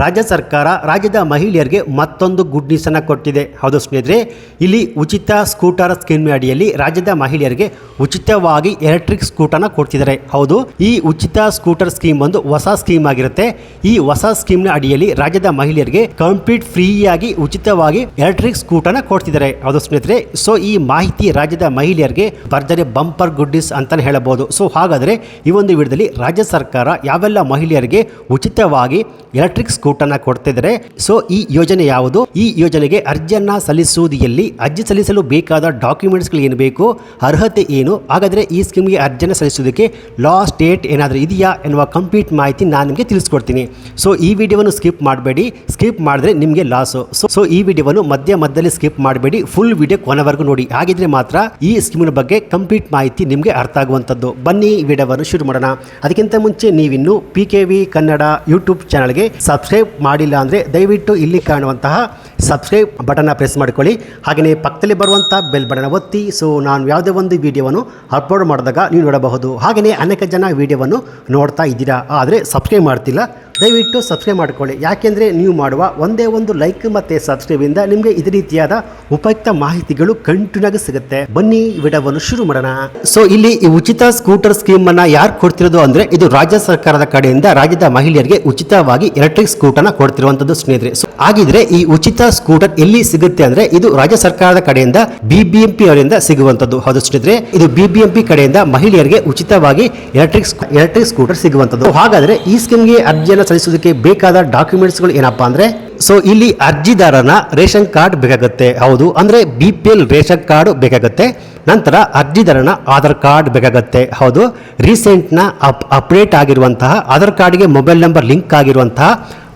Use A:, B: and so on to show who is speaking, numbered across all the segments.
A: ರಾಜ್ಯ ಸರ್ಕಾರ ರಾಜ್ಯದ ಮಹಿಳೆಯರಿಗೆ ಮತ್ತೊಂದು ಗುಡ್ ನ್ಯೂಸ್ ಅನ್ನ ಕೊಟ್ಟಿದೆ. ಹೌದು ಸ್ನೇಹಿತರೆ, ಇಲ್ಲಿ ಉಚಿತ ಸ್ಕೂಟರ್ ಸ್ಕೀಮ್ ಅಡಿಯಲ್ಲಿ ರಾಜ್ಯದ ಮಹಿಳೆಯರಿಗೆ ಉಚಿತವಾಗಿ ಎಲೆಕ್ಟ್ರಿಕ್ ಸ್ಕೂಟರ್ನ ಕೊಡ್ತಿದ್ದಾರೆ. ಹೌದು, ಈ ಉಚಿತ ಸ್ಕೂಟರ್ ಸ್ಕೀಮ್ ಒಂದು ಹೊಸ ಸ್ಕೀಮ್ ಆಗಿರುತ್ತೆ. ಈ ಹೊಸ ಸ್ಕೀಮ್ನ ಅಡಿಯಲ್ಲಿ ರಾಜ್ಯದ ಮಹಿಳೆಯರಿಗೆ ಕಂಪ್ಲೀಟ್ ಫ್ರೀಯಾಗಿ ಉಚಿತವಾಗಿ ಎಲೆಕ್ಟ್ರಿಕ್ ಸ್ಕೂಟರ್ನ ಕೊಡ್ತಿದ್ದಾರೆ. ಹೌದು ಸ್ನೇಹಿತರೆ ಸೊ ಈ ಮಾಹಿತಿ ರಾಜ್ಯದ ಮಹಿಳೆಯರಿಗೆ ಭರ್ಜರಿ ಬಂಪರ್ ಗುಡ್ ನ್ಯೂಸ್ ಅಂತಾನೆ ಹೇಳಬಹುದು. ಸೊ ಹಾಗಾದರೆ ಈ ಒಂದು ವಿಡಿಯೋದಲ್ಲಿ ರಾಜ್ಯ ಸರ್ಕಾರ ಯಾವೆಲ್ಲ ಮಹಿಳೆಯರಿಗೆ ಉಚಿತವಾಗಿ ಎಲೆಕ್ಟ್ರಿಕ್ ಸ್ಕೂಟರ್ನ ಕೊಡ್ತಿದ್ದಾರೆ. ಸೊ ಈ ಯೋಜನೆ ಯಾವುದು? ಈ ಯೋಜನೆಗೆ ಅರ್ಜಿಯನ್ನ ಸಲ್ಲಿಸುವುದಿಯಲ್ಲಿ ಅರ್ಜಿ ಸಲ್ಲಿಸಲು ಬೇಕಾದ ಡಾಕ್ಯುಮೆಂಟ್ಸ್ಗಳು ಏನು ಬೇಕು? ಅರ್ಹತೆ ಏನು? ಹಾಗಾದ್ರೆ ಈ ಸ್ಕೀಮ್ಗೆ ಅರ್ಜಿಯನ್ನು ಸಲ್ಲಿಸುವುದಕ್ಕೆ ಲಾಸ್ಟ್ ಡೇಟ್ ಏನಾದರೂ ಇದೆಯಾ ಎನ್ನುವ ಕಂಪ್ಲೀಟ್ ಮಾಹಿತಿ ನಾನು ನಿಮಗೆ ತಿಳಿಸ್ಕೊಡ್ತೀನಿ. ಸೊ ಈ ವಿಡಿಯೋವನ್ನು ಸ್ಕಿಪ್ ಮಾಡಬೇಡಿ. ಸ್ಕಿಪ್ ಮಾಡಿದ್ರೆ ನಿಮಗೆ ಲಾಸು ಸೊ ಈ ವಿಡಿಯೋವನ್ನು ಮಧ್ಯ ಮಧ್ಯದಲ್ಲಿ ಸ್ಕಿಪ್ ಮಾಡಬೇಡಿ. ಫುಲ್ ವಿಡಿಯೋ ಕೊನೆವರೆಗೂ ನೋಡಿ. ಹಾಗಿದ್ರೆ ಮಾತ್ರ ಈ ಸ್ಕೀಮಿನ ಬಗ್ಗೆ ಕಂಪ್ಲೀಟ್ ಮಾಹಿತಿ ನಿಮಗೆ ಅರ್ಥ ಆಗುವಂಥದ್ದು. ಬನ್ನಿ ವಿಡಿಯೋವನ್ನು ಶುರು ಮಾಡೋಣ. ಅದಕ್ಕಿಂತ ಮುಂಚೆ ನೀವಿನ್ನು P K V Kannada YouTube ಚಾನಲ್ಗೆ ಸಬ್ಸ್ಕ್ರೈಬ್ ಮಾಡಿಲ್ಲ ಅಂದರೆ ದಯವಿಟ್ಟು ಇಲ್ಲಿ ಕಾಣುವಂತಹ ಸಬ್ಸ್ಕ್ರೈಬ್ ಬಟನ್ನ ಪ್ರೆಸ್ ಮಾಡಿಕೊಳ್ಳಿ. ಹಾಗೆಯೇ ಪಕ್ಕದಲ್ಲಿ ಬರುವಂಥ ಬೆಲ್ ಬಟನ್ ಒತ್ತಿ. ಸೊ ನಾನು ಯಾವುದೇ ಒಂದು ವೀಡಿಯೋವನ್ನು ಅಪ್ಲೋಡ್ ಮಾಡಿದಾಗ ನೀವು ನೋಡಬಹುದು. ಹಾಗೆಯೇ ಅನೇಕ ಜನ ವೀಡಿಯೋವನ್ನು ನೋಡ್ತಾ ಇದ್ದೀರಾ. ಆದರೆ ಸಬ್ಸ್ಕ್ರೈಬ್ ಮಾಡ್ತಿಲ್ಲ. ದಯವಿಟ್ಟು ಸಬ್ಸ್ಕ್ರೈಬ್ ಮಾಡಿಕೊಳ್ಳಿ. ಯಾಕೆಂದರೆ ನೀವು ಮಾಡುವ ಒಂದೇ ಒಂದು ಲೈಕ್ ಮತ್ತು ಸಬ್ಸ್ಕ್ರೈಬಿಂದ ನಿಮಗೆ ಇದೇ ರೀತಿಯಾದ ಉಪಯುಕ್ತ ಮಾಹಿತಿಗಳು ಕಂಟಿನ್ಯೂ ಸಿಗುತ್ತೆ. ಬನ್ನಿ ವಿಡವನ್ನು ಶುರು ಮಾಡೋಣ. ಸೊ ಇಲ್ಲಿ ಈ ಉಚಿತ ಸ್ಕೂಟರ್ ಸ್ಕೀಮ್ ಅನ್ನ ಯಾರು ಕೊಡ್ತಿರೋದು ಅಂದ್ರೆ ಇದು ರಾಜ್ಯ ಸರ್ಕಾರದ ಕಡೆಯಿಂದ ರಾಜ್ಯದ ಮಹಿಳೆಯರಿಗೆ ಉಚಿತವಾಗಿ ಎಲೆಕ್ಟ್ರಿಕ್ ಸ್ಕೂಟರ್ನ ಕೊಡ್ತಿರುವಂತದ್ದು ಸ್ನೇಹಿತರೆ. ಸೊ ಹಾಗಿದ್ರೆ ಈ ಉಚಿತ ಸ್ಕೂಟರ್ ಎಲ್ಲಿ ಸಿಗುತ್ತೆ ಅಂದ್ರೆ ಇದು ರಾಜ್ಯ ಸರ್ಕಾರದ ಕಡೆಯಿಂದ ಬಿಬಿಎಂಪಿ ಅವರಿಂದ ಸಿಗುವಂತದ್ದು. ಹೌದು ಸ್ನೇಹಿತರೆ, ಇದು ಬಿಬಿಎಂಪಿ ಕಡೆಯಿಂದ ಮಹಿಳೆಯರಿಗೆ ಉಚಿತವಾಗಿ ಎಲೆಕ್ಟ್ರಿಕ್ ಎಲೆಕ್ಟ್ರಿಕ್ ಸ್ಕೂಟರ್ ಸಿಗುವಂತದ್ದು. ಹಾಗಾದ್ರೆ ಈ ಸ್ಕೀಮ್ಗೆ ಅರ್ಜಿಯನ್ನು ಸಲ್ಲಿಸೋದಕ್ಕೆ ಬೇಕಾದ ಡಾಕ್ಯುಮೆಂಟ್ಸ್ಗಳು ಏನಪ್ಪಾ ಅಂದ್ರೆ ಸೊ ಇಲ್ಲಿ ಅರ್ಜಿದಾರನ ರೇಷನ್ ಕಾರ್ಡ್ ಬೇಕಾಗುತ್ತೆ. ಹೌದು, ಅಂದ್ರೆ B P L ration card ಬೇಕಾಗುತ್ತೆ. ನಂತರ ಅರ್ಜಿದಾರನ ಆಧಾರ್ ಕಾರ್ಡ್ ಬೇಕಾಗುತ್ತೆ. ಹೌದು, ರೀಸೆಂಟ್ನ ಅಪ್, ಅಪ್ಡೇಟ್ ಆಗಿರುವಂತಹ ಆಧಾರ್ ಕಾರ್ಡ್ಗೆ ಮೊಬೈಲ್ ನಂಬರ್ ಲಿಂಕ್ ಆಗಿರುವಂತಹ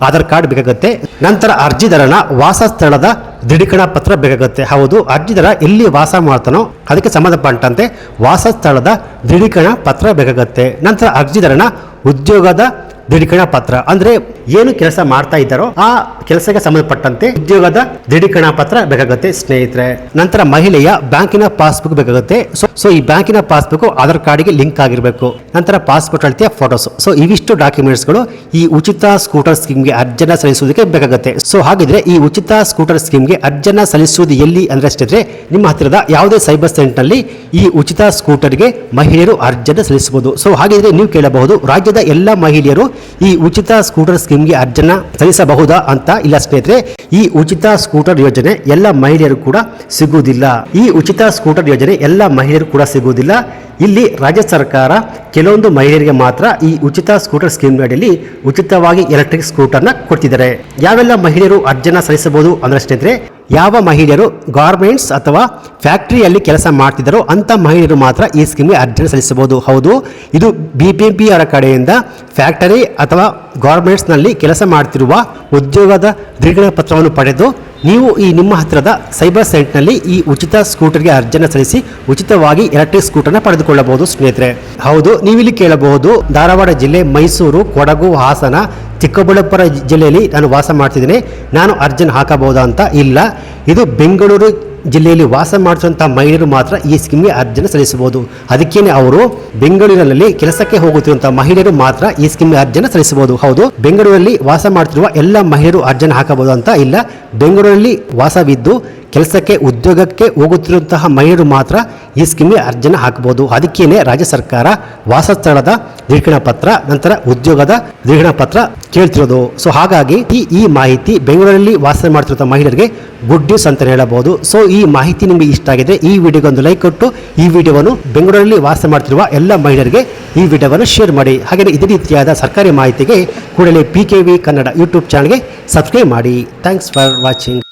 A: ಆಧಾರ್ ಕಾರ್ಡ್ ಬೇಕಾಗುತ್ತೆ. ನಂತರ ಅರ್ಜಿದಾರನ ವಾಸ ಸ್ಥಳದ ದೃಢೀಕರಣ ಪತ್ರ ಬೇಕಾಗುತ್ತೆ. ಹೌದು, ಅರ್ಜಿದಾರ ಎಲ್ಲಿ ವಾಸ ಮಾಡ್ತಾನೋ ಅದಕ್ಕೆ ಸಂಬಂಧಪಟ್ಟಂತೆ ವಾಸ ಸ್ಥಳದ ದೃಢೀಕರಣ ಪತ್ರ ಬೇಕಾಗುತ್ತೆ. ನಂತರ ಅರ್ಜಿದಾರನ ಉದ್ಯೋಗದ ದೃಢೀಕರಣ ಪತ್ರ. ಅಂದ್ರೆ ಏನು ಕೆಲಸ ಮಾಡ್ತಾ ಇದ್ದಾರೋ ಆ ಕೆಲಸಕ್ಕೆ ಸಂಬಂಧಪಟ್ಟಂತೆ ಉದ್ಯೋಗದ ದೃಢೀಕರಣ ಪತ್ರ ಬೇಕಾಗುತ್ತೆ ಸ್ನೇಹಿತರೆ. ನಂತರ ಮಹಿಳೆಯ ಬ್ಯಾಂಕಿನ ಪಾಸ್ಬುಕ್ ಬೇಕಾಗುತ್ತೆ. ಸೊ ಈ ಬ್ಯಾಂಕಿನ ಪಾಸ್ಬುಕ್ ಆಧಾರ್ ಕಾರ್ಡ್ಗೆ ಲಿಂಕ್ ಆಗಿರಬೇಕು. ನಂತರ ಪಾಸ್ಪೋರ್ಟ್ ಅಳತೆಯ ಫೋಟೋಸ್. ಸೊ ಇವಿಷ್ಟು ಡಾಕ್ಯುಮೆಂಟ್ಸ್ಗಳು ಈ ಉಚಿತ ಸ್ಕೂಟರ್ ಸ್ಕೀಮ್ಗೆ ಅರ್ಜನ ಸಲ್ಲಿಸುವುದಕ್ಕೆ ಬೇಕಾಗುತ್ತೆ. ಸೊ ಹಾಗಿದ್ರೆ ಈ ಉಚಿತ ಸ್ಕೂಟರ್ ಸ್ಕೀಮ್ಗೆ ಅರ್ಜನ ಸಲ್ಲಿಸುವುದು ಎಲ್ಲಿ ಅಂದ್ರೆ ಅಷ್ಟಿದ್ರೆ ನಿಮ್ಮ ಹತ್ತಿರದ ಯಾವುದೇ ಸೈಬರ್ ಸೆಂಟರ್ನಲ್ಲಿ ಈ ಉಚಿತ ಸ್ಕೂಟರ್ಗೆ ಮಹಿಳೆಯರು ಅರ್ಜನ ಸಲ್ಲಿಸಬಹುದು. ಸೊ ಹಾಗಿದ್ರೆ ನೀವು ಕೇಳಬಹುದು, ರಾಜ್ಯದ ಎಲ್ಲ ಮಹಿಳೆಯರು ಈ ಉಚಿತ ಸ್ಕೂಟರ್ ಸ್ಕೀಮ್ಗೆ ಅರ್ಜನ ಸಲ್ಲಿಸಬಹುದಾ ಅಂತ ಇಲ್ಲ ಸ್ನೇಹಿತರೆ, ಈ ಉಚಿತ ಸ್ಕೂಟರ್ ಯೋಜನೆ ಎಲ್ಲ ಮಹಿಳೆಯರು ಕೂಡ ಸಿಗುವುದಿಲ್ಲ. ಈ ಉಚಿತ ಸ್ಕೂಟರ್ ಯೋಜನೆ ಎಲ್ಲ ಮಹಿಳೆಯರು ಕೂಡ ಸಿಗುವುದಿಲ್ಲ. ಇಲ್ಲಿ ರಾಜ್ಯ ಸರ್ಕಾರ ಕೆಲವೊಂದು ಮಹಿಳೆಯರಿಗೆ ಮಾತ್ರ ಈ ಉಚಿತ ಸ್ಕೂಟರ್ ಸ್ಕೀಮ್ ಅಡಿಯಲ್ಲಿ ಉಚಿತವಾಗಿ ಎಲೆಕ್ಟ್ರಿಕ್ ಸ್ಕೂಟರ್ನ ಕೊಡ್ತಿದ್ದಾರೆ. ಯಾವೆಲ್ಲ ಮಹಿಳೆಯರು ಅರ್ಜನ ಸಲ್ಲಿಸಬಹುದು ಅಂದ್ರೆ ಸ್ನೇಹಿತರೆ ಯಾವ ಮಹಿಳೆಯರು ಗಾರ್ಮೆಂಟ್ಸ್ ಅಥವಾ ಫ್ಯಾಕ್ಟ್ರಿಯಲ್ಲಿ ಕೆಲಸ ಮಾಡ್ತಿದ್ದಾರೋ ಅಂತ ಮಹಿಳೆಯರು ಮಾತ್ರ ಈ ಸ್ಕೀಮ್ಗೆ ಅರ್ಜಿಯನ್ನು ಸಲ್ಲಿಸಬಹುದು. ಹೌದು, ಇದು ಬಿ ಪಿ ಎಂ ಪಿ ಅವರ ಕಡೆಯಿಂದ ಫ್ಯಾಕ್ಟರಿ ಅಥವಾ ಗಾರ್ಮೆಂಟ್ಸ್ನಲ್ಲಿ ಕೆಲಸ ಮಾಡ್ತಿರುವ ಉದ್ಯೋಗದ ದೃಢೀಕರಣ ಪತ್ರವನ್ನು ಪಡೆದು ನೀವು ಈ ನಿಮ್ಮ ಹತ್ತಿರದ ಸೈಬರ್ ಸೆಂಟ್ನಲ್ಲಿ ಈ ಉಚಿತ ಸ್ಕೂಟರ್ಗೆ ಅರ್ಜಿಯನ್ನು ಸಲ್ಲಿಸಿ ಉಚಿತವಾಗಿ ಎಲೆಕ್ಟ್ರಿಕ್ ಸ್ಕೂಟರ್ನ ಪಡೆದುಕೊಳ್ಳಬಹುದು ಸ್ನೇಹಿತರೆ. ಹೌದು, ನೀವಿಲ್ಲಿ ಕೇಳಬಹುದು, ಧಾರವಾಡ ಜಿಲ್ಲೆ ಮೈಸೂರು, ಕೊಡಗು, ಹಾಸನ ಚಿಕ್ಕಬಳ್ಳಾಪುರ ಜಿಲ್ಲೆಯಲ್ಲಿ ನಾನು ವಾಸ ಮಾಡ್ತಿದ್ದೀನಿ. ನಾನು ಅರ್ಜನ್ ಹಾಕಬಹುದಾ ಅಂತ ಇಲ್ಲ. ಇದು ಬೆಂಗಳೂರು ಜಿಲ್ಲೆಯಲ್ಲಿ ವಾಸ ಮಾಡಿಸುವಂಥ ಮಹಿಳೆಯರು ಮಾತ್ರ ಈ ಸ್ಕೀಮ್ಗೆ ಅರ್ಜಿನ ಸಲ್ಲಿಸಬಹುದು. ಅದಕ್ಕೇನೆ ಅವರು ಬೆಂಗಳೂರಿನಲ್ಲಿ ಕೆಲಸಕ್ಕೆ ಹೋಗುತ್ತಿರುವಂತಹ ಮಹಿಳೆಯರು ಮಾತ್ರ ಈ ಸ್ಕೀಮ್ಗೆ ಅರ್ಜಿನ ಸಲ್ಲಿಸಬಹುದು. ಹೌದು, ಬೆಂಗಳೂರಲ್ಲಿ ವಾಸ ಮಾಡ್ತಿರುವ ಎಲ್ಲ ಮಹಿಳೆಯರು ಅರ್ಜನ ಹಾಕಬಹುದು ಅಂತ ಇಲ್ಲ. ಬೆಂಗಳೂರಲ್ಲಿ ವಾಸವಿದ್ದು ಕೆಲಸಕ್ಕೆ, ಉದ್ಯೋಗಕ್ಕೆ ಹೋಗುತ್ತಿರುವಂತಹ ಮಹಿಳೆಯರು ಮಾತ್ರ ಈ ಸ್ಕೀಮ್ಗೆ ಅರ್ಜಿನ ಹಾಕಬಹುದು ಅದಕ್ಕೇನೆ ರಾಜ್ಯ ಸರ್ಕಾರ ವಾಸಸ್ಥಳದ ದೃಢೀಕರಣ ಪತ್ರ, ನಂತರ ಉದ್ಯೋಗದ ದೃಢೀಕರಣ ಪತ್ರ ಕೇಳ್ತಿರೋದು. ಸೊ ಹಾಗಾಗಿ ಈ ಈ ಮಾಹಿತಿ ಬೆಂಗಳೂರಲ್ಲಿ ವಾಸ ಮಾಡ್ತಿರೋ ಮಹಿಳೆಯರಿಗೆ ಗುಡ್ ನ್ಯೂಸ್ ಅಂತ ಹೇಳಬಹುದು. ಸೊ ಈ ಮಾಹಿತಿ ನಿಮಗೆ ಇಷ್ಟ ಆಗಿದೆ ಈ ವಿಡಿಯೋಗೆ ಒಂದು ಲೈಕ್ ಕೊಟ್ಟು ಈ ವಿಡಿಯೋವನ್ನು ಬೆಂಗಳೂರಲ್ಲಿ ವಾಸ ಮಾಡ್ತಿರುವ ಎಲ್ಲ ಮಹಿಳೆಯರಿಗೆ ಈ ವಿಡಿಯೋವನ್ನು ಶೇರ್ ಮಾಡಿ. ಹಾಗೆಯೇ ಇದೇ ರೀತಿಯಾದ ಸರ್ಕಾರಿ ಮಾಹಿತಿಗೆ ಕೂಡಲೇ P K V Kannada YouTube ಚಾನಲ್ಗೆ ಸಬ್ಸ್ಕ್ರೈಬ್ ಮಾಡಿ. Thanks for watching